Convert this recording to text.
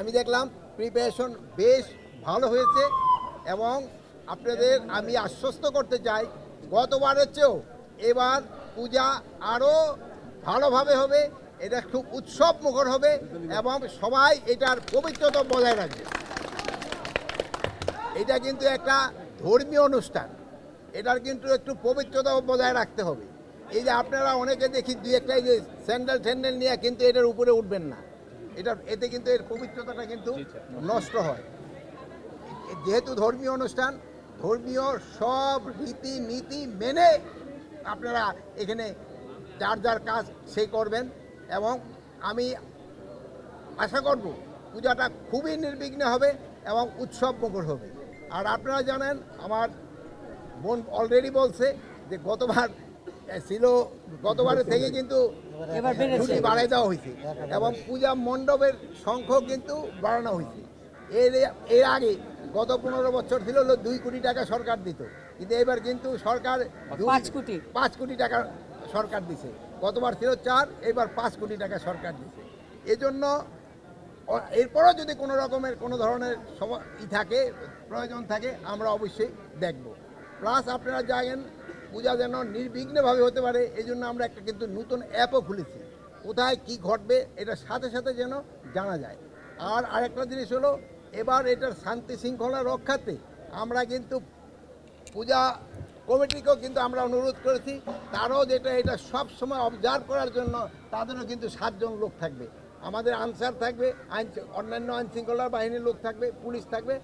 আমি দেখলাম প্রিপারেশন বেশ ভালো হয়েছে এবং আপনাদের আমি আশ্বস্ত করতে চাই, গতবারের চেয়েও এবার পূজা আরও ভালোভাবে হবে, এটা খুব উৎসব মুখর হবে এবং সবাই এটার পবিত্রতা বজায় রাখবে। এটা কিন্তু একটা ধর্মীয় অনুষ্ঠান, এটার কিন্তু একটু পবিত্রতা বজায় রাখতে হবে। এই যে আপনারা অনেকে দেখি দুই একটা যে স্যান্ডেল ট্যান্ডেল নিয়ে কিন্তু এটার উপরে উঠবেন না। এটা এতে কিন্তু এর পবিত্রতাটা কিন্তু নষ্ট হয়। যেহেতু ধর্মীয় অনুষ্ঠান ধর্মীয় সব রীতি নীতি মেনে আপনারা এখানে যার যার কাজ সেই করবেন এবং আমি আশা করব পূজাটা খুবই নির্বিঘ্নে হবে এবং উৎসব মুখর হবে। আর আপনারা জানেন আমার বোন অলরেডি বলছে যে গতবার ছিল গতবারের থেকে কিন্তু। ছুটি বাড়াই দেওয়া হয়েছে। এবং পূজা মণ্ডপের সংখ্যা কিন্তু বাড়ানো হয়েছে। এর এর আগে গত পনেরো বছর ছিল হলো দুই কোটি টাকা সরকার দিত। কিন্তু এবার কিন্তু সরকার পাঁচ কোটি। পাঁচ কোটি টাকা সরকার দিছে। গতবার ছিল চার এবার পাঁচ কোটি টাকা সরকার দিছে। এজন্য এরপরও যদি কোনো রকমের কোনো ধরনের ই থাকে প্রয়োজন থাকে আমরা অবশ্যই দেখব। প্লাস আপনারা জানেন পূজা যেন নির্বিঘ্নভাবে হতে পারে, এই জন্য আমরা একটা কিন্তু নতুন অ্যাপও খুলেছি। কোথায় কি ঘটবে, এটার সাথে সাথে যেন জানা যায়। আর আরেকটা জিনিস হলো, এবার এটার শান্তি শৃঙ্খলা রক্ষাতে আমরা কিন্তু পূজা কমিটিকেও কিন্তু আমরা অনুরোধ করেছি। তারও যেটা এটা সব সময় অবজার্ভ করার জন্য তাদেরও কিন্তু সাতজন লোক থাকবে। আমাদের আনসার থাকবে, আইন অন্যান্য আইনশৃঙ্খলা বাহিনীর লোক থাকবে, পুলিশ থাকবে।